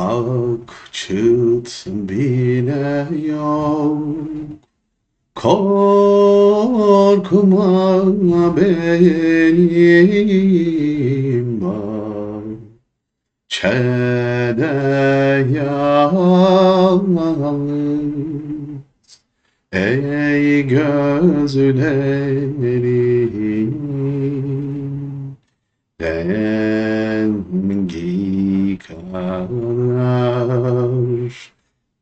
Bak çıt bile yok Korkma benim bak Çene yalnız. Ey gözlerim rengi karar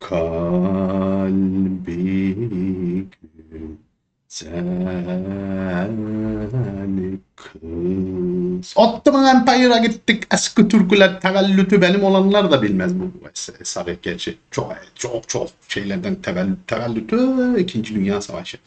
kalbi güzel kız. Ottoman Empire'a gittik. Eski türküler tevellütü benim olanlar da bilmez bu es- esaret gerçi. Çok çok çok şeylerden tevellüt, tevellütü 2. Dünya Savaşı.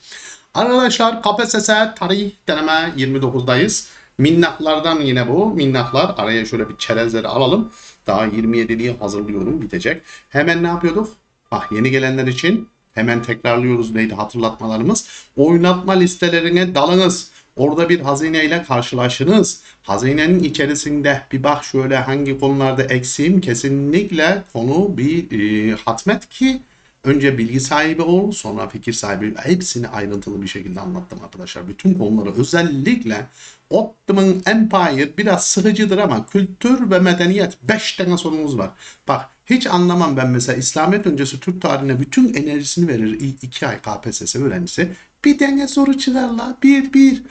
Arkadaşlar KPSS tarih deneme 29'dayız. Minnaklardan yine bu. Minnaklar. Araya şöyle bir çerezleri alalım. Daha 27'liği hazırlıyorum. Bitecek. Hemen ne yapıyorduk? Ah yeni gelenler için hemen tekrarlıyoruz neydi hatırlatmalarımız. Oynatma listelerine dalınız. Orada bir hazineyle karşılaşınız. Hazinenin içerisinde bir bak şöyle hangi konularda eksiğim kesinlikle konu bir e, hatmet ki Önce bilgi sahibi ol, sonra fikir sahibi. Hepsini ayrıntılı bir şekilde anlattım arkadaşlar. Bütün konuları özellikle Ottoman Empire biraz sıkıcıdır ama kültür ve medeniyet 5 tane sorumuz var. Bak hiç anlamam ben mesela İslamiyet öncesi Türk tarihine bütün enerjisini verir 2 ay KPSS öğrencisi. Bir tane soru çıkarlar. Bir bir.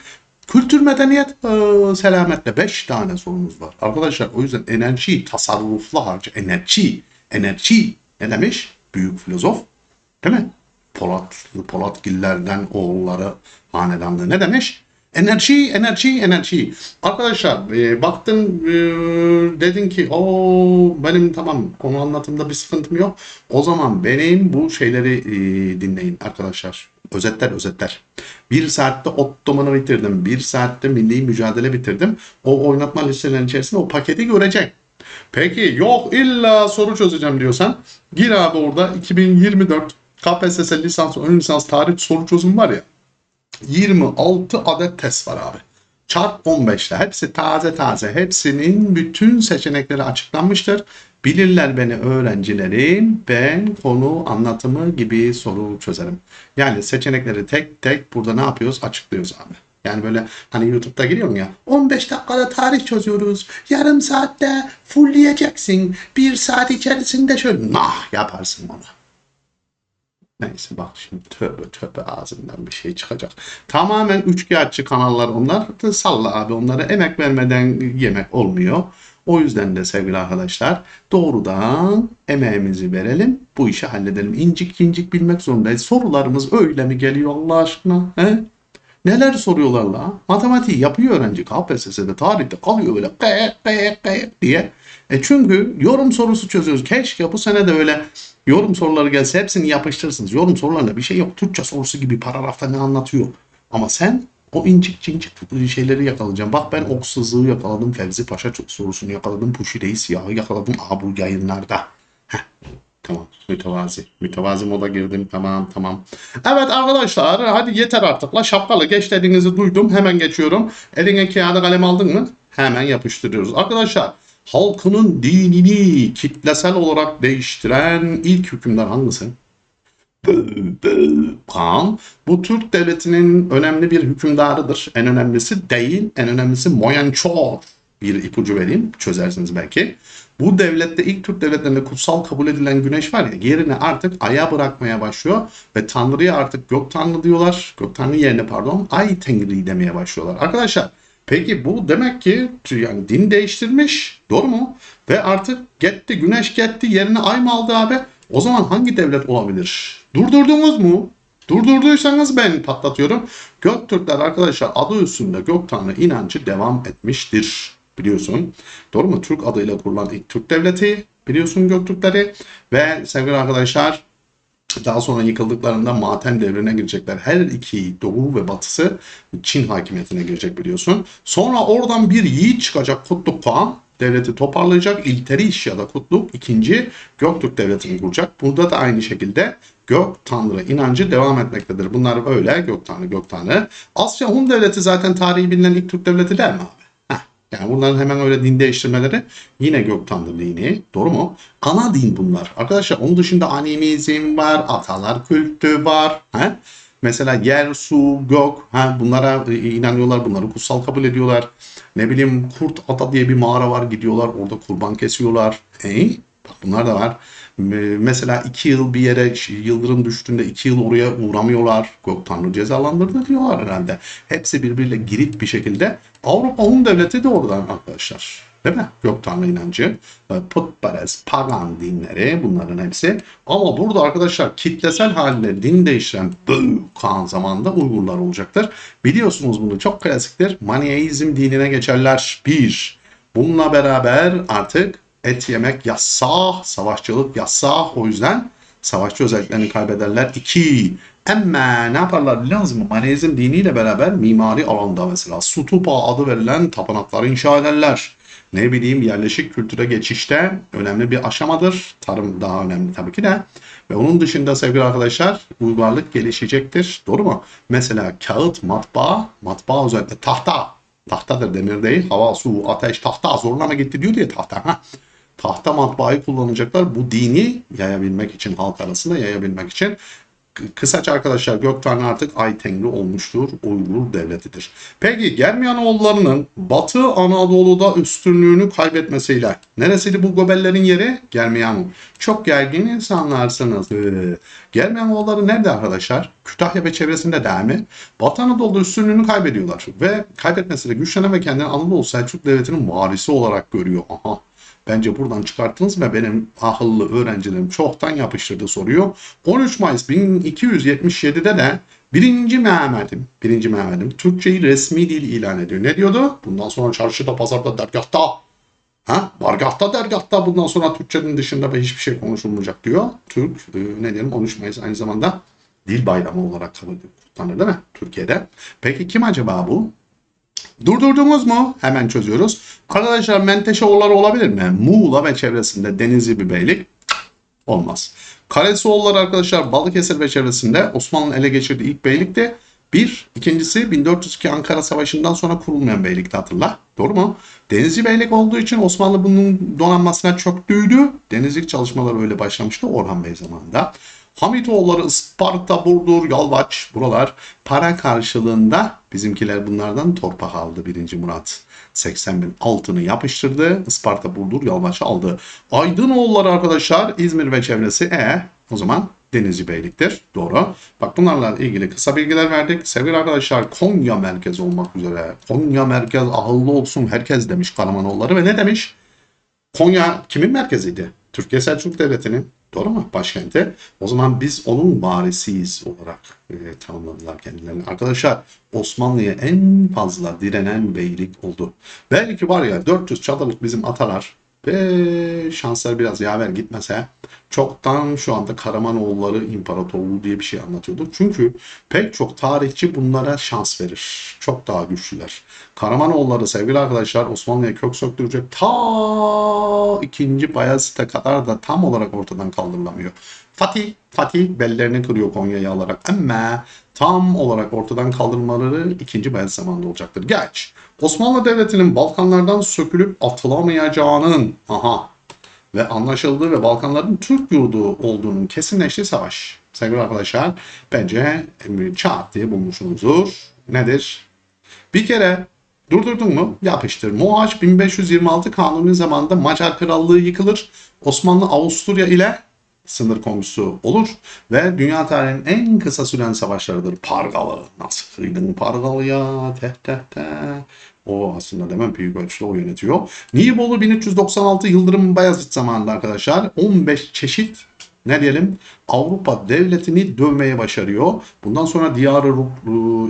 Kültür medeniyet ee, selametle 5 tane sorumuz var. Arkadaşlar o yüzden enerjiyi tasarruflu harca. Enerji. Enerji. Ne demiş? Büyük filozof. Değil mi? Polat, Polatgillerden oğulları hanedanlığı ne demiş? Enerji, enerji, enerji. Arkadaşlar e, baktın e, dedin ki o benim tamam konu anlatımda bir sıkıntım yok. O zaman benim bu şeyleri e, dinleyin arkadaşlar. Özetler özetler. Bir saatte Ottoman'ı bitirdim. Bir saatte milli mücadele bitirdim. O oynatma listelerinin içerisinde o paketi görecek. Peki yok illa soru çözeceğim diyorsan gir abi orada 2024 KPSS lisans ön lisans tarih soru çözüm var ya 26 adet test var abi. Çarp 15 ile hepsi taze taze. Hepsinin bütün seçenekleri açıklanmıştır. Bilirler beni öğrencilerim. Ben konu anlatımı gibi soru çözerim. Yani seçenekleri tek tek burada ne yapıyoruz? Açıklıyoruz abi. Yani böyle hani YouTube'da giriyorsun ya 15 dakikada tarih çözüyoruz. Yarım saatte fullleyeceksin. Bir saat içerisinde şöyle nah yaparsın onu. Neyse bak şimdi tövbe tövbe ağzından bir şey çıkacak. Tamamen üçkağıtçı kanallar onlar. Salla abi onlara emek vermeden yemek olmuyor. O yüzden de sevgili arkadaşlar doğrudan emeğimizi verelim. Bu işi halledelim. İncik incik bilmek zorundayız. Sorularımız öyle mi geliyor Allah aşkına? He? Neler soruyorlar la? Matematiği yapıyor öğrenci KPSS'de tarihte kalıyor öyle kayık kayık kayık diye. E çünkü yorum sorusu çözüyoruz. Keşke bu sene de öyle yorum soruları gelse hepsini yapıştırırsınız. Yorum sorularında bir şey yok. Türkçe sorusu gibi paragrafta ne anlatıyor. Ama sen o incik cincik şeyleri yakalayacaksın. Bak ben oksuzluğu yakaladım. Fevzi Paşa sorusunu yakaladım. Puşi Reis yağı yakaladım. Aha bu yayınlarda. Heh. Tamam mütevazi. Mütevazi moda girdim. Tamam tamam. Evet arkadaşlar hadi yeter artık. La şapkalı geç dediğinizi duydum. Hemen geçiyorum. Eline kağıda kalem aldın mı? Hemen yapıştırıyoruz. Arkadaşlar halkının dinini kitlesel olarak değiştiren ilk hükümdar hangisi? Kan. Bu Türk devletinin önemli bir hükümdarıdır. En önemlisi değil, en önemlisi Moyençor. Bir ipucu vereyim, çözersiniz belki. Bu devlette ilk Türk devletlerinde kutsal kabul edilen güneş var ya yerini artık aya bırakmaya başlıyor ve Tanrı'ya artık gök tanrı diyorlar. Gök tanrı yerine pardon ay tengri demeye başlıyorlar. Arkadaşlar peki bu demek ki yani din değiştirmiş doğru mu? Ve artık gitti güneş gitti yerine ay mı aldı abi? O zaman hangi devlet olabilir? Durdurdunuz mu? Durdurduysanız ben patlatıyorum. Göktürkler arkadaşlar adı üstünde gök tanrı inancı devam etmiştir biliyorsun. Doğru mu? Türk adıyla kurulan ilk Türk devleti biliyorsun Göktürkleri ve sevgili arkadaşlar daha sonra yıkıldıklarında matem devrine girecekler. Her iki doğu ve batısı Çin hakimiyetine girecek biliyorsun. Sonra oradan bir yiğit çıkacak Kutluk Kağan devleti toparlayacak. İlteriş ya da Kutluk ikinci Göktürk devletini kuracak. Burada da aynı şekilde Gök Tanrı inancı devam etmektedir. Bunlar öyle Gök Tanrı Gök Tanrı. Asya Hun devleti zaten tarihi bilinen ilk Türk devleti der mi abi? Yani bunların hemen öyle din değiştirmeleri yine gök tanrı dini. Doğru mu? Ana din bunlar. Arkadaşlar onun dışında animizm var, atalar kültü var. He? Mesela yer, su, gök ha, bunlara e, inanıyorlar, bunları kutsal kabul ediyorlar. Ne bileyim Kurt Ata diye bir mağara var gidiyorlar orada kurban kesiyorlar. He? Bak bunlar da var. Me- Mesela iki yıl bir yere yıldırım düştüğünde iki yıl oraya uğramıyorlar. Gök Tanrı cezalandırdı diyorlar herhalde. Hepsi birbiriyle girip bir şekilde. Avrupa Hun Devleti de oradan arkadaşlar. Değil mi? Gök Tanrı inancı, e, putperest, pagan dinleri bunların hepsi. Ama burada arkadaşlar kitlesel halde din değiştiren büyük kan zamanda Uygurlar olacaktır. Biliyorsunuz bunu çok klasiktir. Maniheizm dinine geçerler. Bir. Bununla beraber artık et yemek yasak, savaşçılık yasak. O yüzden savaşçı özelliklerini kaybederler. İki. Ama ne yaparlar biliyor musunuz? Maniheizm diniyle beraber mimari alanda mesela Stupa adı verilen tapınakları inşa ederler ne bileyim yerleşik kültüre geçişte önemli bir aşamadır. Tarım daha önemli tabii ki de. Ve onun dışında sevgili arkadaşlar uygarlık gelişecektir. Doğru mu? Mesela kağıt, matbaa, matbaa özellikle tahta. Tahtadır demir değil. Hava, su, ateş, tahta zorlama gitti diyor diye tahta. Ha? Tahta matbaayı kullanacaklar bu dini yayabilmek için, halk arasında yayabilmek için. Kısaca arkadaşlar Gökten artık Ay Tengri olmuştur. Uygur devletidir. Peki Germiyanoğullarının Batı Anadolu'da üstünlüğünü kaybetmesiyle neresiydi bu Gobellerin yeri? Germiyano. Çok gergin insanlarsınız. Ee, Germiyanoğulları nerede arkadaşlar? Kütahya ve çevresinde değil mi? Batı Anadolu'da üstünlüğünü kaybediyorlar. Ve kaybetmesiyle güçlenen ve kendini Anadolu Selçuk Devleti'nin varisi olarak görüyor. Aha. Bence buradan çıkarttınız ve benim ahıllı öğrencilerim çoktan yapıştırdı soruyor. 13 Mayıs 1277'de de 1. Mehmet'im, 1. Mehmet'im Türkçeyi resmi dil ilan ediyor. Ne diyordu? Bundan sonra çarşıda, pazarda, dergahta, ha? bargahta, dergahta bundan sonra Türkçenin dışında ve hiçbir şey konuşulmayacak diyor. Türk, e, ne diyelim 13 Mayıs aynı zamanda dil bayramı olarak kutlanır değil mi? Türkiye'de. Peki kim acaba bu? Durdurdunuz mu? Hemen çözüyoruz. Arkadaşlar Menteşeoğulları olabilir mi? Muğla ve çevresinde Denizli bir beylik olmaz. Karesioğulları arkadaşlar Balıkesir ve çevresinde Osmanlı'nın ele geçirdiği ilk beylikti. Bir. ikincisi 1402 Ankara Savaşı'ndan sonra kurulmayan beylikti hatırla. Doğru mu? Denizli beylik olduğu için Osmanlı bunun donanmasına çöktüydü. Denizlik çalışmaları öyle başlamıştı Orhan Bey zamanında. Hamitoğulları Isparta, Burdur, Yalvaç buralar para karşılığında bizimkiler bunlardan torpak aldı 1. Murat. 80 bin altını yapıştırdı. Isparta, Burdur, Yalvaç'ı aldı. Aydınoğulları arkadaşlar İzmir ve çevresi e o zaman Denizli Beylik'tir. Doğru. Bak bunlarla ilgili kısa bilgiler verdik. Sevgili arkadaşlar Konya merkez olmak üzere. Konya merkez ahıllı olsun herkes demiş Karamanoğulları ve ne demiş? Konya kimin merkeziydi? Türkiye Selçuk Devleti'nin. Doğru mu? Başkenti. O zaman biz onun varisiyiz olarak e, tanımladılar kendilerini. Arkadaşlar Osmanlı'ya en fazla direnen beylik oldu. Belki var ya 400 çadırlık bizim atalar ve şanslar biraz yaver gitmese çoktan şu anda Karamanoğulları İmparatorluğu diye bir şey anlatıyordu. Çünkü pek çok tarihçi bunlara şans verir. Çok daha güçlüler. Karamanoğulları sevgili arkadaşlar Osmanlı'ya kök söktürecek ta 2. Bayezid'e kadar da tam olarak ortadan kaldırılamıyor. Fatih, Fatih bellerini kırıyor Konya'yı alarak ama tam olarak ortadan kaldırmaları 2. Bayezid zamanında olacaktır. Geç. Osmanlı Devleti'nin Balkanlardan sökülüp atılamayacağının aha ve anlaşıldığı ve Balkanların Türk yurdu olduğunun kesinleştiği savaş. Sevgili arkadaşlar bence çat diye bulmuşsunuzdur. Nedir? Bir kere durdurdun mu yapıştır. Mohaç 1526 kanuni zamanında Macar Krallığı yıkılır. Osmanlı Avusturya ile sınır komşusu olur ve dünya tarihinin en kısa süren savaşlarıdır. Pargalı. Nasıl kıydın Pargalı ya? Teh teh teh. O aslında demem büyük ölçüde o yönetiyor. Nibolu 1396 Yıldırım Bayezid zamanında arkadaşlar 15 çeşit ne diyelim Avrupa devletini dövmeye başarıyor. Bundan sonra diyarı Rum,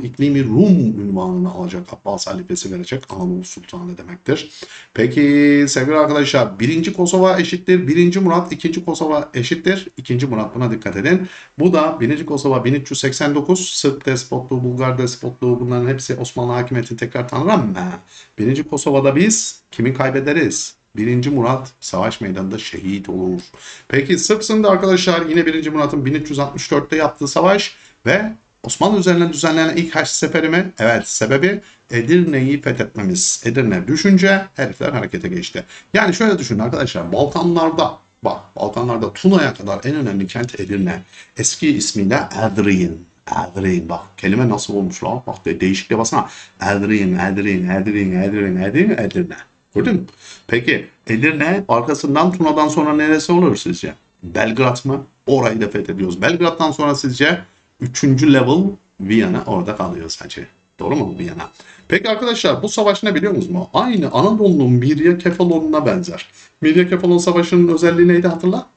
iklimi Rum ünvanını alacak. Abbas halifesi verecek. Anadolu Sultanı demektir. Peki sevgili arkadaşlar 1. Kosova eşittir. 1. Murat 2. Kosova eşittir. 2. Murat buna dikkat edin. Bu da 1. Kosova 1389 Sırp despotluğu, Bulgar despotluğu bunların hepsi Osmanlı hakimiyetini tekrar tanır ama 1. Kosova'da biz kimi kaybederiz? 1. Murat savaş meydanında şehit olur. Peki Sırp sınırında arkadaşlar yine 1. Murat'ın 1364'te yaptığı savaş ve Osmanlı üzerine düzenlenen ilk Haç seferi? Evet. Sebebi Edirne'yi fethetmemiz. Edirne düşünce herifler harekete geçti. Yani şöyle düşünün arkadaşlar. Balkanlarda bak Balkanlarda Tuna'ya kadar en önemli kent Edirne. Eski ismiyle Edirne. Edirne bak kelime nasıl olmuş lan? Bak de, değişikliğe basana. Edirne, Edirne, Edirne, Edirne, Edirne, Edirne. Gördün mü? Peki Edirne arkasından Tuna'dan sonra neresi olur sizce? Belgrad mı? Orayı da fethediyoruz. Belgrad'dan sonra sizce Üçüncü level Viyana orada kalıyor sadece. Doğru mu Viyana? Peki arkadaşlar bu savaş ne biliyor musunuz? Aynı Anadolu'nun Mirya Kefalonu'na benzer. Mirya Kefalon Savaşı'nın özelliği neydi hatırla?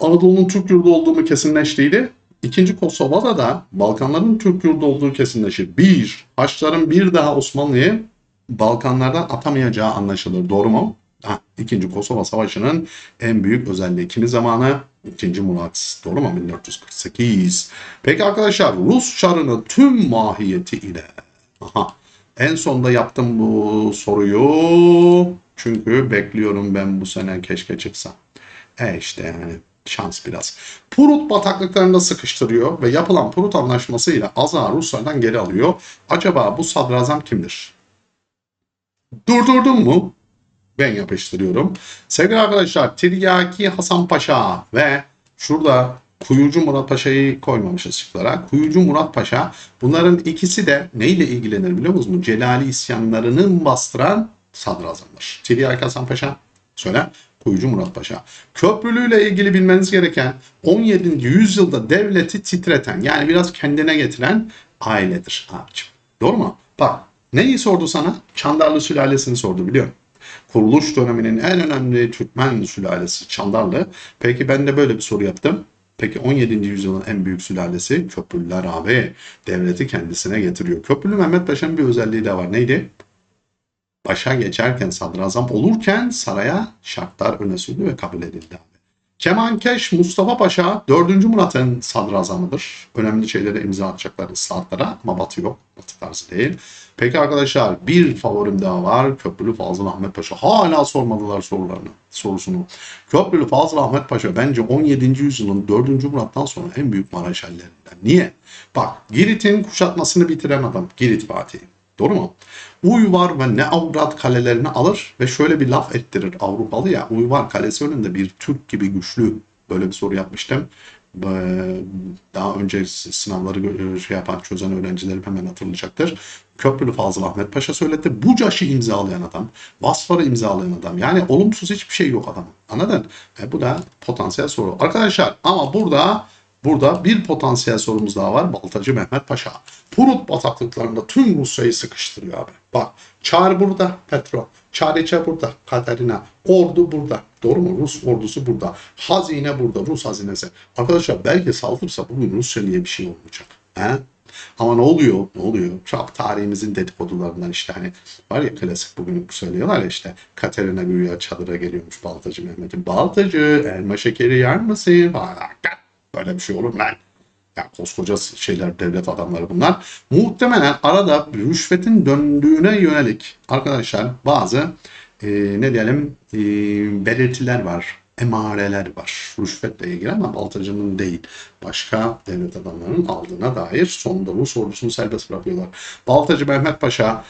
Anadolu'nun Türk yurdu olduğu kesinleştiydi. İkinci Kosova'da da Balkanların Türk yurdu olduğu kesinleşir. Bir, Haçların bir daha Osmanlı'yı Balkanlardan atamayacağı anlaşılır. Doğru mu? Ha, İkinci Kosova Savaşı'nın en büyük özelliği kimi zamanı? İkinci Murat. Doğru mu? 1448. Peki arkadaşlar Rus çarının tüm mahiyeti ile. Aha. En sonda yaptım bu soruyu. Çünkü bekliyorum ben bu sene keşke çıksa. E işte yani şans biraz. Prut bataklıklarında sıkıştırıyor ve yapılan Prut anlaşmasıyla Azar Ruslardan geri alıyor. Acaba bu sadrazam kimdir? Durdurdum mu? Ben yapıştırıyorum. Sevgili arkadaşlar Tiryaki Hasan Paşa ve şurada Kuyucu Murat Paşa'yı koymamışız şıklara. Kuyucu Murat Paşa bunların ikisi de neyle ilgilenir biliyor musunuz? Celali isyanlarını bastıran sadrazamdır. Tiryaki Hasan Paşa söyle. Kuyucu Murat Paşa. Köprülüyle ilgili bilmeniz gereken 17. yüzyılda devleti titreten yani biraz kendine getiren ailedir abicim. Doğru mu? Bak neyi sordu sana? Çandarlı sülalesini sordu biliyor musun? kuruluş döneminin en önemli Türkmen sülalesi Çandarlı. Peki ben de böyle bir soru yaptım. Peki 17. yüzyılın en büyük sülalesi Köprülüler abi. Devleti kendisine getiriyor. Köprülü Mehmet Paşa'nın bir özelliği de var. Neydi? Başa geçerken sadrazam olurken saraya şartlar öne sürdü ve kabul edildi. Kemankeş Mustafa Paşa 4. Murat'ın sadrazamıdır. Önemli şeylere imza atacaklar ıslahatlara ama batı yok. Batı tarzı değil. Peki arkadaşlar bir favorim daha var. Köprülü Fazıl Ahmet Paşa. Hala sormadılar sorularını, sorusunu. Köprülü Fazıl Ahmet Paşa bence 17. yüzyılın 4. Murat'tan sonra en büyük maraşallerinden. Niye? Bak Girit'in kuşatmasını bitiren adam. Girit Fatih. Doğru mu? Uyvar ve ne avrat kalelerini alır ve şöyle bir laf ettirir Avrupalı ya. Uyvar kalesi önünde bir Türk gibi güçlü. Böyle bir soru yapmıştım. Daha önce sınavları şey yapan çözen öğrencilerim hemen hatırlayacaktır. Köprülü Fazıl Ahmet Paşa söyledi. Bucaş'ı imzalayan adam. Vasfar'ı imzalayan adam. Yani olumsuz hiçbir şey yok adam. Anladın? E, bu da potansiyel soru. Arkadaşlar ama burada Burada bir potansiyel sorumuz daha var. Baltacı Mehmet Paşa. Prut bataklıklarında tüm Rusya'yı sıkıştırıyor abi. Bak Çar burada, Petro. Çariçe burada, Katerina. Ordu burada. Doğru mu? Rus ordusu burada. Hazine burada, Rus hazinesi. Arkadaşlar belki saldırsa bugün Rusya diye bir şey olmayacak. He? Ama ne oluyor? Ne oluyor? Çok tarihimizin dedikodularından işte hani var ya klasik bugün söylüyorlar ya işte Katerina güya çadıra geliyormuş Baltacı Mehmet'in. Baltacı elma şekeri yer misin? Böyle bir şey olur mu lan? Ya koskoca şeyler, devlet adamları bunlar. Muhtemelen arada rüşvetin döndüğüne yönelik arkadaşlar bazı e, ne diyelim e, belirtiler var. Emareler var. Rüşvetle ilgili ama Baltacı'nın değil. Başka devlet adamlarının aldığına dair sonunda bu sorusunu serbest bırakıyorlar. Baltacı Mehmet Paşa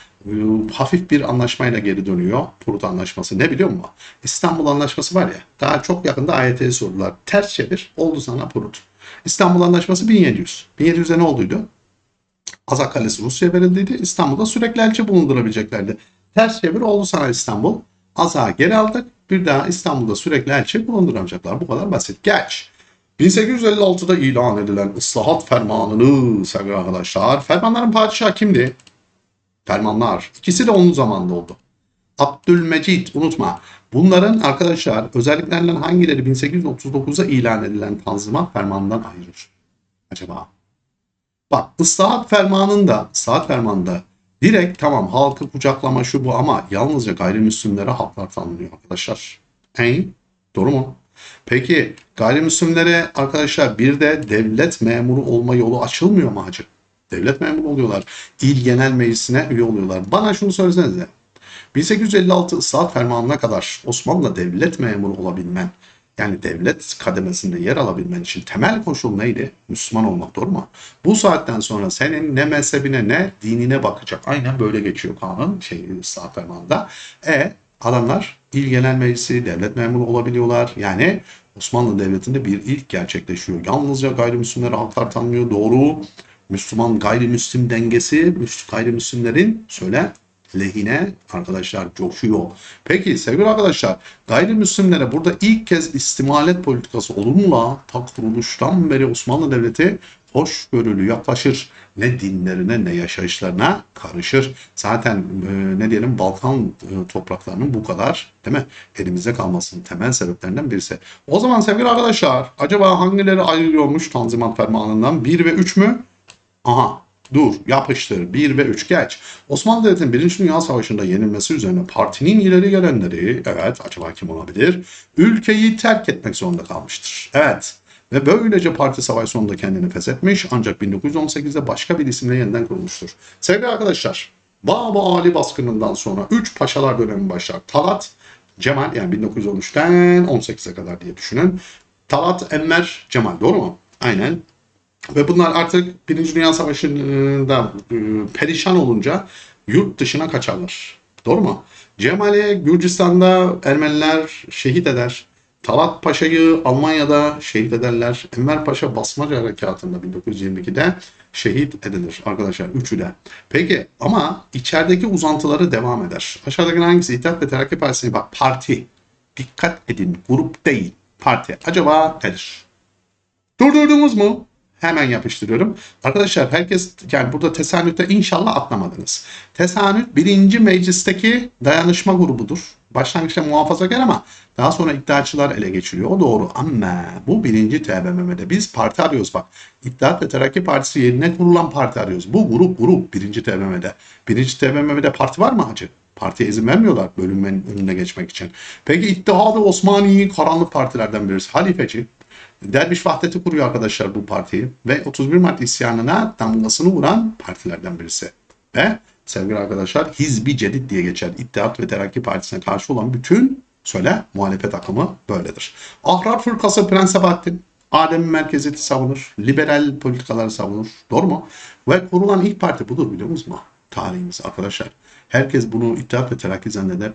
hafif bir anlaşmayla geri dönüyor. Prut Anlaşması. Ne biliyor musun? İstanbul Anlaşması var ya. Daha çok yakında AYT'ye sordular. Ters çevir. Oldu sana Prut. İstanbul Anlaşması 1700. 1700'de ne olduydu? Azak Kalesi Rusya'ya verildiydi. İstanbul'da sürekli elçi bulundurabileceklerdi. Ters çevir oldu sana İstanbul. Azak'ı geri aldık. Bir daha İstanbul'da sürekli elçi bulunduramayacaklar. Bu kadar basit. Geç. 1856'da ilan edilen ıslahat fermanını sevgili arkadaşlar. Fermanların padişahı kimdi? Fermanlar. İkisi de onun zamanında oldu. Abdülmecit unutma. Bunların arkadaşlar özelliklerinden hangileri 1839'da ilan edilen tanzimat fermanından ayırır? Acaba? Bak ıslahat fermanında, ıslahat fermanında direkt tamam halkı kucaklama şu bu ama yalnızca gayrimüslimlere haklar tanınıyor arkadaşlar. Hey, doğru mu? Peki gayrimüslimlere arkadaşlar bir de devlet memuru olma yolu açılmıyor mu hacı? Devlet memuru oluyorlar. İl Genel Meclisi'ne üye oluyorlar. Bana şunu söylesenize. 1856 ıslahat fermanına kadar Osmanlı devlet memuru olabilmen yani devlet kademesinde yer alabilmen için temel koşul neydi? Müslüman olmak doğru mu? Bu saatten sonra senin ne mezhebine ne dinine bakacak. Aynen böyle geçiyor kanun şey ıslah fermanında. E adamlar İl Genel Meclisi, devlet memuru olabiliyorlar. Yani Osmanlı Devleti'nde bir ilk gerçekleşiyor. Yalnızca gayrimüslimlere haklar tanınıyor. Doğru. Müslüman gayrimüslim dengesi Müs- gayrimüslimlerin söyle lehine arkadaşlar coşuyor. Peki sevgili arkadaşlar gayrimüslimlere burada ilk kez istimalet politikası olur mu la? Ta kuruluştan beri Osmanlı Devleti hoşgörülü yaklaşır. Ne dinlerine ne yaşayışlarına karışır. Zaten e, ne diyelim Balkan e, topraklarının bu kadar değil mi? Elimizde kalmasının temel sebeplerinden birisi. O zaman sevgili arkadaşlar acaba hangileri ayrılıyormuş Tanzimat Fermanı'ndan? 1 ve 3 mü? Aha dur yapıştır 1 ve 3 geç. Osmanlı Devleti'nin 1. Dünya Savaşı'nda yenilmesi üzerine partinin ileri gelenleri evet acaba kim olabilir? Ülkeyi terk etmek zorunda kalmıştır. Evet ve böylece parti savaş sonunda kendini feshetmiş ancak 1918'de başka bir isimle yeniden kurulmuştur. Sevgili arkadaşlar Baba Ali baskınından sonra 3 paşalar dönemi başlar. Talat, Cemal yani 1913'ten 18'e kadar diye düşünün. Talat, Enver, Cemal doğru mu? Aynen. Ve bunlar artık Birinci Dünya Savaşı'nda e, perişan olunca yurt dışına kaçarlar. Doğru mu? Cemal'i Gürcistan'da Ermeniler şehit eder. Talat Paşa'yı Almanya'da şehit ederler. Enver Paşa Basmacı Harekatı'nda 1922'de şehit edilir arkadaşlar. Üçü de. Peki ama içerideki uzantıları devam eder. Aşağıdaki hangisi İttihat ve Terakki Partisi'ne bak parti. Dikkat edin grup değil parti. Acaba nedir? Durdurdunuz mu? Hemen yapıştırıyorum. Arkadaşlar herkes yani burada tesanütte inşallah atlamadınız. Tesanüt birinci meclisteki dayanışma grubudur. Başlangıçta muhafazakar ama daha sonra iddiaçılar ele geçiriyor. O doğru ama bu birinci TBMM'de biz parti arıyoruz bak. İttihat ve Terakki Partisi yerine kurulan parti arıyoruz. Bu grup grup birinci TBMM'de. Birinci TBMM'de parti var mı hacı? Partiye izin vermiyorlar bölünmenin önüne geçmek için. Peki İttihat-ı Osmani karanlık partilerden birisi. Halifeci. Derviş Vahdeti kuruyor arkadaşlar bu partiyi ve 31 Mart isyanına damgasını vuran partilerden birisi. Ve sevgili arkadaşlar Hizbi Cedid diye geçer. İttihat ve Terakki Partisi'ne karşı olan bütün söyle muhalefet akımı böyledir. Ahrar Fırkası Prens Sabahattin Adem merkeziyeti savunur. Liberal politikaları savunur. Doğru mu? Ve kurulan ilk parti budur biliyor musunuz? Tarihimiz arkadaşlar. Herkes bunu İttihat ve Terakki zanneder.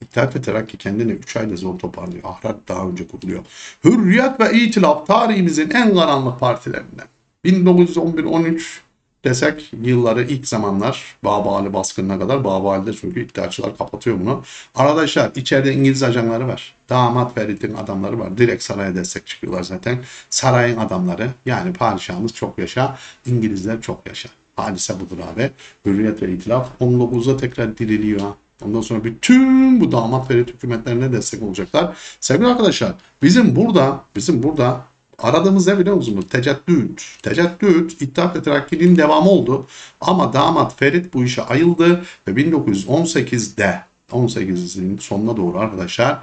İttihat ve Terakki kendini 3 ayda zor toparlıyor. Ahrar daha önce kuruluyor. Hürriyet ve İtilaf tarihimizin en karanlık partilerinden. 1911-13 desek yılları ilk zamanlar Baba Ali baskınına kadar Baba Ali'de çünkü iddiaçılar kapatıyor bunu. Arkadaşlar içeride İngiliz ajanları var. Damat Ferit'in adamları var. Direkt saraya destek çıkıyorlar zaten. Sarayın adamları yani padişahımız çok yaşa, İngilizler çok yaşa. Hadise budur abi. Hürriyet ve İtilaf 19'da tekrar diriliyor. Ondan sonra bütün bu damat Ferit hükümetlerine destek olacaklar. Sevgili arkadaşlar bizim burada bizim burada aradığımız ne biliyor musunuz? Teceddüt. Teceddüt İttihat ve Terakki'nin devamı oldu. Ama damat Ferit bu işe ayıldı ve 1918'de 18'in sonuna doğru arkadaşlar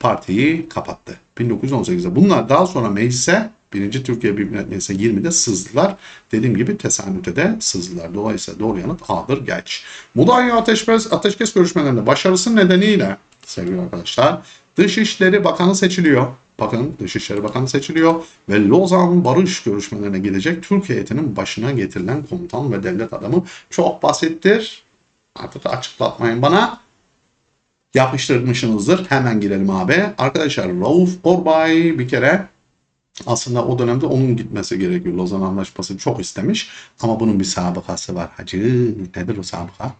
partiyi kapattı. 1918'de. Bunlar daha sonra meclise Birinci Türkiye Büyük Millet Meclisi 20'de sızdılar. Dediğim gibi tesanüte de sızdılar. Dolayısıyla doğru yanıt A'dır geç. Mudanya ateşkes, ateşkes görüşmelerinde başarısı nedeniyle sevgili arkadaşlar Dışişleri Bakanı seçiliyor. Bakın Dışişleri Bakanı seçiliyor ve Lozan Barış görüşmelerine gidecek Türk heyetinin başına getirilen komutan ve devlet adamı çok basittir. Artık açıklatmayın bana yapıştırmışsınızdır. Hemen girelim abi. Arkadaşlar Rauf Orbay bir kere aslında o dönemde onun gitmesi gerekiyor. Lozan Anlaşması'nı çok istemiş. Ama bunun bir sabıkası var. Hacı nedir o sabıka?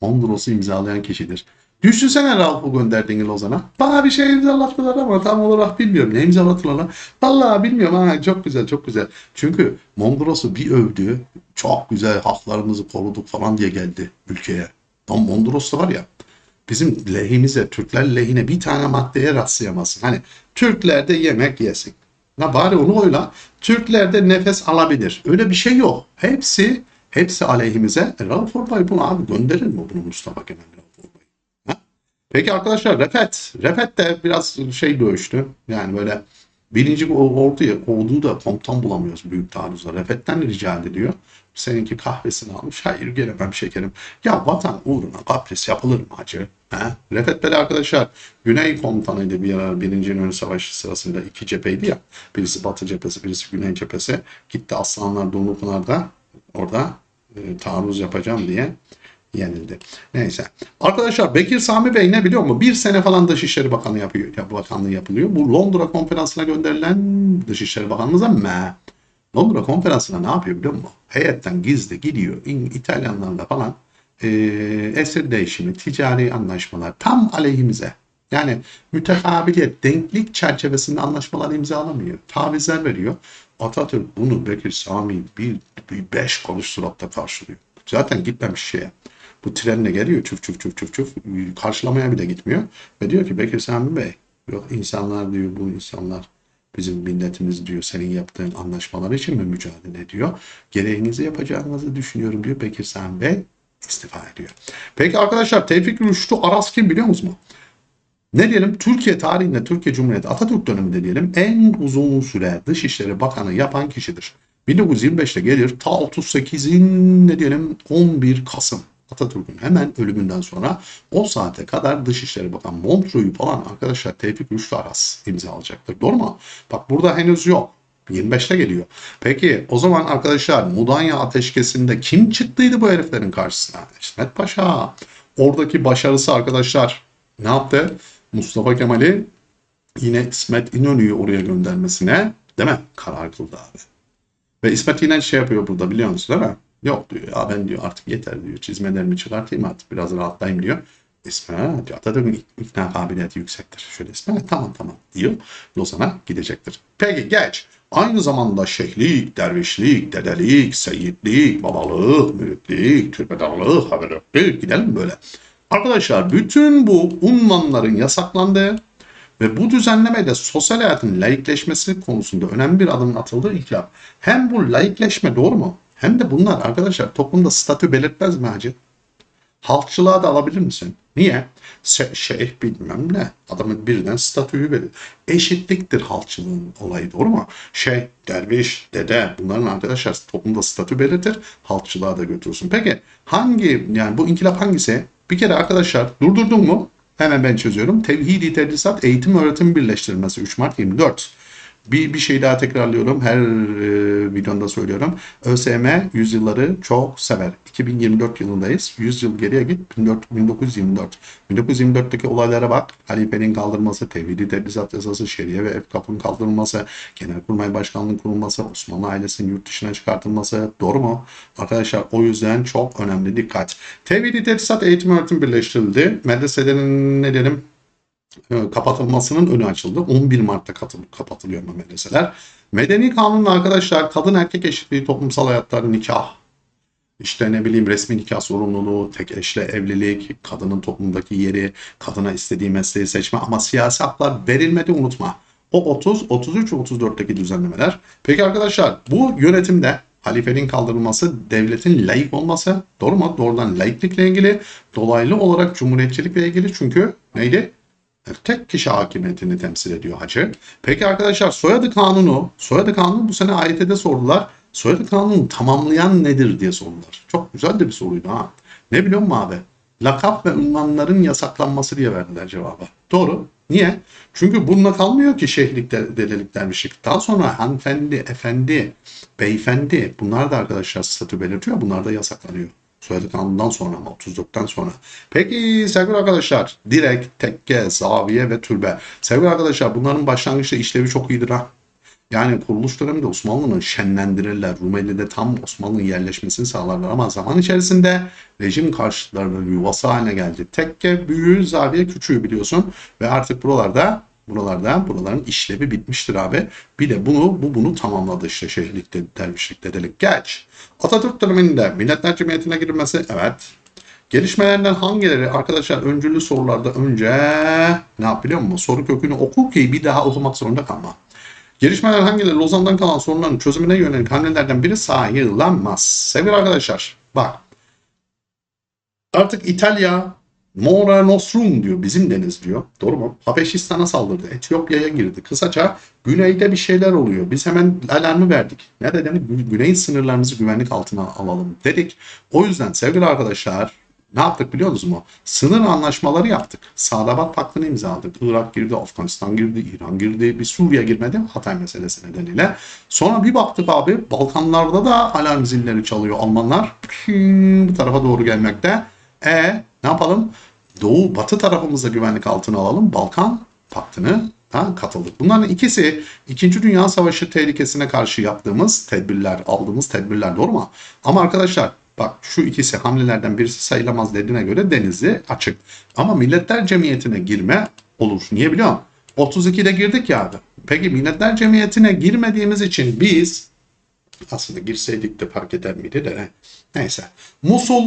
Mondros'u imzalayan kişidir. Düşünsene Rauf'u gönderdiğini Lozan'a. Bana bir şey imzalattılar ama tam olarak bilmiyorum. Ne imzalattılar? Vallahi bilmiyorum. Ha, çok güzel çok güzel. Çünkü Mondros'u bir övdü. Çok güzel haklarımızı koruduk falan diye geldi ülkeye. Tam Mondros var ya bizim lehimize, Türkler lehine bir tane maddeye rastlayamazsın. Hani Türkler de yemek yesin. Ya bari onu oyla. Türkler de nefes alabilir. Öyle bir şey yok. Hepsi hepsi aleyhimize. E, Rauf Orbay bunu abi gönderir mi bunu Mustafa Kemal Rauf Orbay? Ha? Peki arkadaşlar Refet. Refet de biraz şey dövüştü. Yani böyle birinci orduyu, orduyu da komutan bulamıyoruz büyük taarruzda. Refet'ten rica ediliyor. Seninki kahvesini almış. Hayır gelemem şekerim. Ya vatan uğruna kapris yapılır mı hacı? Ha? Refet Bey arkadaşlar Güney komutanıydı bir ara Birinci İnönü Savaşı sırasında iki cepheydi ya. Birisi Batı cephesi, birisi Güney cephesi. Gitti Aslanlar Dumlupınar'da orada e, taarruz yapacağım diye yenildi. Neyse. Arkadaşlar Bekir Sami Bey ne biliyor mu? Bir sene falan Dışişleri Bakanı yapıyor. Ya, bakanlığı yapılıyor. Bu Londra konferansına gönderilen Dışişleri Bakanımız ama Londra konferansına ne yapıyor biliyor musun? Heyetten gizli gidiyor. İtalyanlarla falan e, esir değişimi, ticari anlaşmalar tam aleyhimize. Yani mütekabiliyet, denklik çerçevesinde anlaşmalar imzalamıyor. Tavizler veriyor. Atatürk bunu Bekir Sami bir, bir beş kuruş suratla karşılıyor. Zaten gitmemiş şeye. Bu trenle geliyor çuf çuf çuf çuf çuf karşılamaya bile gitmiyor. Ve diyor ki Bekir Sami Bey yok insanlar diyor bu insanlar bizim milletimiz diyor senin yaptığın anlaşmalar için mi mücadele ediyor? Gereğinizi yapacağınızı düşünüyorum diyor Bekir Sami Bey istifa ediyor. Peki arkadaşlar Tevfik Rüştü Aras kim biliyor musunuz? Ne diyelim Türkiye tarihinde Türkiye Cumhuriyeti Atatürk döneminde diyelim en uzun süre Dışişleri Bakanı yapan kişidir. 1925'te gelir ta 38'in ne diyelim 11 Kasım Atatürk'ün hemen ölümünden sonra o saate kadar Dışişleri Bakanı Montreux'u falan arkadaşlar Tevfik Rüştü Aras imza alacaktır. Doğru mu? Bak burada henüz yok. 25'te geliyor. Peki o zaman arkadaşlar Mudanya Ateşkesi'nde kim çıktıydı bu heriflerin karşısına? İsmet Paşa. Oradaki başarısı arkadaşlar ne yaptı? Mustafa Kemal'i yine İsmet İnönü'yü oraya göndermesine değil mi? Karar kıldı abi. Ve İsmet yine şey yapıyor burada biliyor musun değil mi? Yok diyor ya ben diyor artık yeter diyor çizmelerimi çıkartayım artık biraz rahatlayayım diyor. İsmet Atatürk'ün ikna kabiliyeti yüksektir. Şöyle İsmet tamam tamam diyor. Lozan'a gidecektir. Peki geç. Aynı zamanda şeyhlik, dervişlik, dedelik, seyitlik, babalık, müritlik, türbedarlık, haberlik gidelim böyle. Arkadaşlar bütün bu unvanların yasaklandığı ve bu düzenlemede sosyal hayatın laikleşmesi konusunda önemli bir adımın atıldığı inkılap. Hem bu laikleşme doğru mu? Hem de bunlar arkadaşlar toplumda statü belirtmez mi hacı? Halkçılığa da alabilir misin? Niye? Se- şeyh bilmem ne. Adamın birden statüyü verir. Eşitliktir halkçılığın olayı doğru mu? Şey, derviş, dede bunların arkadaşlar toplumda statü belirtir. Halkçılığa da götürürsün. Peki hangi yani bu inkılap hangisi? Bir kere arkadaşlar durdurdun mu? Hemen ben çözüyorum. Tevhidi Tedrisat Eğitim Öğretim Birleştirilmesi 3 Mart 24. Bir, bir şey daha tekrarlıyorum. Her e, videomda söylüyorum. ÖSYM yüzyılları çok sever. 2024 yılındayız. 100 yıl geriye git. 1924. 1924'teki olaylara bak. Halifenin kaldırılması, Tevhidi Tedrisat Yasası, Şeriye ve Efkaf'ın kaldırılması, Genelkurmay Başkanlığı'nın kurulması, Osmanlı ailesinin yurt dışına çıkartılması. Doğru mu? Arkadaşlar o yüzden çok önemli dikkat. Tevhidi Tedrisat Eğitim Öğretim birleştirildi. Medreselerin ne diyelim e, kapatılmasının önü açıldı. 11 Mart'ta kapatılıyor medreseler. Medeni kanun arkadaşlar kadın erkek eşitliği toplumsal hayatta nikah, işte ne bileyim resmi nikah sorumluluğu, tek eşle evlilik, kadının toplumdaki yeri, kadına istediği mesleği seçme ama siyasi haklar verilmedi unutma. O 30, 33 ve 34'teki düzenlemeler. Peki arkadaşlar bu yönetimde halifenin kaldırılması, devletin layık olması doğru mu? Doğrudan laiklikle ilgili, dolaylı olarak cumhuriyetçilikle ilgili çünkü neydi? Tek kişi hakimiyetini temsil ediyor hacı. Peki arkadaşlar soyadı kanunu, soyadı kanunu bu sene AYT'de sordular. Soyadı kanunu tamamlayan nedir diye sordular. Çok güzel de bir soruydu ha. Ne biliyor musun abi? Lakap ve ünvanların yasaklanması diye verdiler cevabı. Doğru. Niye? Çünkü bununla kalmıyor ki şeyhlik, de, dedelik. Daha sonra hanımefendi, efendi, beyefendi bunlar da arkadaşlar statü belirtiyor. Bunlar da yasaklanıyor. Kanundan sonra ama 34'ten sonra. Peki sevgili arkadaşlar direkt, tekke, zaviye ve türbe. Sevgili arkadaşlar bunların başlangıçta işlevi çok iyidir ha. Yani kuruluş döneminde Osmanlı'nı şenlendirirler. Rumeli'de tam Osmanlı'nın yerleşmesini sağlarlar ama zaman içerisinde rejim karşıtlarının yuvası haline geldi. Tekke büyüğü, zaviye küçüğü biliyorsun ve artık buralarda buralarda buraların işlevi bitmiştir abi. Bir de bunu bu bunu tamamladı işte şehirlikte, dervişlik, dedelik. Geç. Atatürk döneminde Milletler Cumhuriyeti'ne girilmesi evet. Gelişmelerden hangileri arkadaşlar öncüllü sorularda önce ne yap biliyor musun? Soru kökünü oku ki bir daha okumak zorunda kalma. Gelişmeler hangileri Lozan'dan kalan sorunların çözümüne yönelik hamlelerden biri sayılamaz. Sevgili arkadaşlar bak artık İtalya Mora Nostrum diyor bizim deniz diyor. Doğru mu? Habeşistan'a saldırdı. Etiyopya'ya girdi. Kısaca güneyde bir şeyler oluyor. Biz hemen alarmı verdik. Ne dedim? Güney sınırlarımızı güvenlik altına alalım dedik. O yüzden sevgili arkadaşlar ne yaptık biliyor musunuz mu? Sınır anlaşmaları yaptık. Sadabat Paktı'nı imzaladık. Irak girdi, Afganistan girdi, İran girdi. Bir Suriye girmedi Hatay meselesi nedeniyle. Sonra bir baktık abi Balkanlarda da alarm zilleri çalıyor Almanlar. Bu tarafa doğru gelmekte. E ne yapalım? Doğu, batı tarafımızda güvenlik altına alalım. Balkan Paktı'nı katıldık. Bunların ikisi 2. Dünya Savaşı tehlikesine karşı yaptığımız tedbirler, aldığımız tedbirler doğru mu? Ama arkadaşlar bak şu ikisi hamlelerden birisi sayılamaz dediğine göre Denizli açık. Ama Milletler Cemiyeti'ne girme olur. Niye biliyor musun? 32'de girdik ya. Peki Milletler Cemiyeti'ne girmediğimiz için biz aslında girseydik de fark eder miydi de neyse. Musul,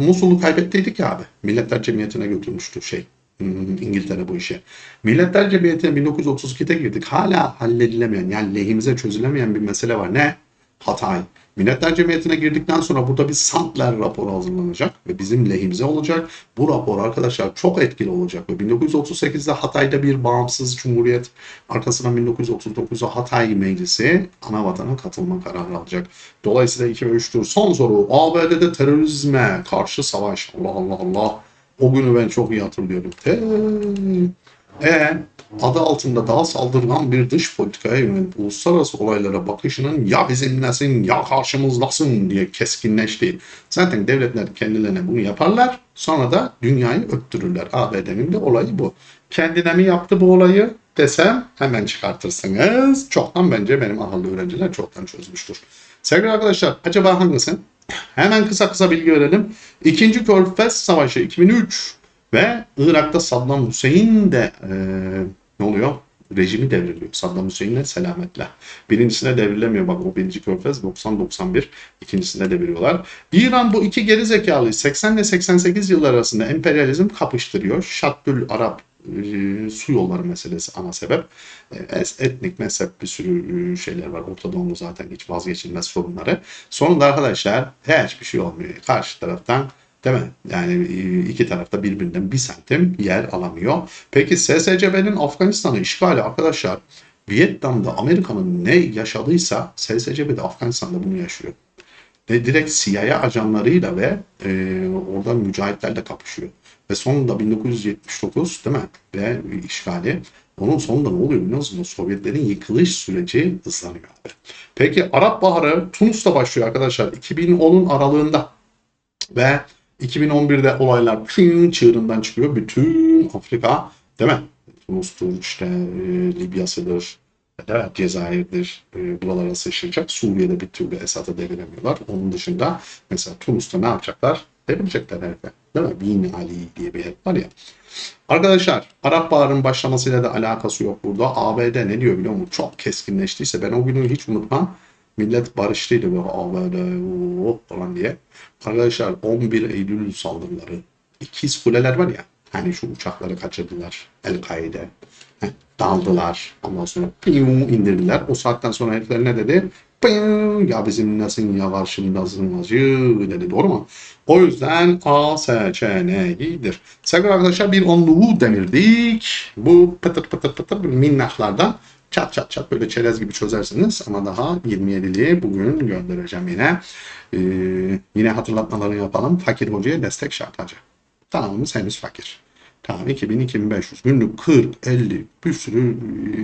Musul'u kaybettiydik ya abi. Milletler Cemiyeti'ne götürmüştü şey. hmm, İngiltere bu işi. Milletler Cemiyeti'ne 1932'de girdik. Hala halledilemeyen yani lehimize çözülemeyen bir mesele var. Ne? Hatay. Milletler Cemiyeti'ne girdikten sonra burada bir Sandler raporu hazırlanacak ve bizim lehimize olacak. Bu rapor arkadaşlar çok etkili olacak ve 1938'de Hatay'da bir bağımsız cumhuriyet arkasından 1939'da Hatay Meclisi ana vatana katılma kararı alacak. Dolayısıyla 2 ve 3'tür. Son soru ABD'de terörizme karşı savaş. Allah Allah Allah. O günü ben çok iyi hatırlıyorum. Te- e adı altında daha saldırgan bir dış politikaya yönelik uluslararası olaylara bakışının ya bizimlesin ya karşımızdasın diye keskinleşti. Zaten devletler kendilerine bunu yaparlar sonra da dünyayı öptürürler. ABD'nin de olayı bu. Kendine mi yaptı bu olayı desem hemen çıkartırsınız. Çoktan bence benim akıllı öğrenciler çoktan çözmüştür. Sevgili arkadaşlar acaba hangisi? Hemen kısa kısa bilgi verelim. İkinci Körfez Savaşı 2003 ve Irak'ta Saddam Hüseyin de e, ne oluyor? Rejimi devriliyor. Saddam Hüseyin'le selametle. Birincisine devrilemiyor. Bak o birinci körfez 90-91. İkincisine deviriyorlar. İran bu iki geri zekalıyı 80 ile 88 yıllar arasında emperyalizm kapıştırıyor. Şaddül Arap e, su yolları meselesi ana sebep. E, etnik, mezhep bir sürü e, şeyler var. Orta Doğu'nun zaten hiç vazgeçilmez sorunları. Sonunda arkadaşlar hiçbir şey olmuyor. Karşı taraftan Değil mi? Yani e, iki tarafta birbirinden bir santim yer alamıyor. Peki SSCB'nin Afganistan'ı işgali arkadaşlar Vietnam'da Amerika'nın ne yaşadıysa SSCB de Afganistan'da bunu yaşıyor. Ve direkt CIA ajanlarıyla ve e, orada mücahitlerle kapışıyor. Ve sonunda 1979 değil mi? Ve işgali. Onun sonunda ne oluyor biliyor musunuz? Sovyetlerin yıkılış süreci hızlanıyor. Peki Arap Baharı Tunus'ta başlıyor arkadaşlar. 2010'un aralığında. Ve 2011'de olaylar ping çığırından çıkıyor. Bütün Afrika değil mi? Tunus'tur, işte e, Libya'sıdır, evet, Cezayir'dir. E, buralara sıçrayacak. Suriye'de bir türlü Esad'ı deviremiyorlar. Onun dışında mesela Tunus'ta ne yapacaklar? Devirecekler herife. Değil mi? Bin Ali diye bir herif var ya. Arkadaşlar Arap Baharı'nın başlamasıyla da alakası yok burada. ABD ne diyor biliyor musun? Çok keskinleştiyse ben o günü hiç unutmam. Millet barıştıydı böyle ABD o falan diye. Arkadaşlar 11 Eylül saldırıları. İkiz kuleler var ya. Hani şu uçakları kaçırdılar. El-Kaide. Daldılar. Ondan sonra indirdiler. O saatten sonra herifler ne dedi? Ya bizim nasıl ya karşımdasın acı dedi. Doğru mu? O yüzden A seçeneğidir. Sevgili arkadaşlar bir onluğu demirdik. Bu pıtır pıtır pıtır minnaklardan çat çat çat böyle çerez gibi çözersiniz ama daha 27'liği bugün göndereceğim yine. Ee, yine hatırlatmalarını yapalım. Fakir hocaya destek şart hacı. Tamamımız henüz fakir. Tamam 2000-2500 günlük 40, 50 bir sürü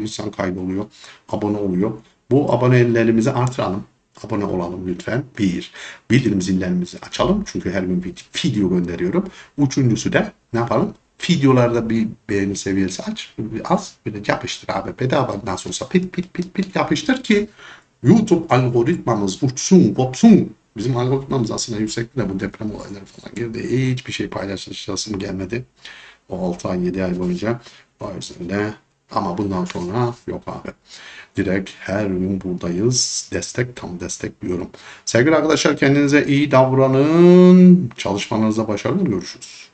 insan kaydoluyor. Abone oluyor. Bu abonelerimizi artıralım. Abone olalım lütfen. Bir. Bildirim zillerimizi açalım. Çünkü her gün bir video gönderiyorum. Üçüncüsü de ne yapalım? Videolarda bir beğeni seviyesi aç. Bir az de yapıştır abi. Bedava nasıl olsa pit pit pit pit yapıştır ki YouTube algoritmamız uçsun, kopsun. Bizim algoritmamız aslında yüksek de bu deprem olayları falan girdi. Hiçbir şey paylaşılsın gelmedi. O 6 ay 7 ay boyunca. O yüzden de ama bundan sonra yok abi. Direkt her gün buradayız. Destek tam destek diyorum. Sevgili arkadaşlar kendinize iyi davranın. Çalışmanızda başarılı görüşürüz.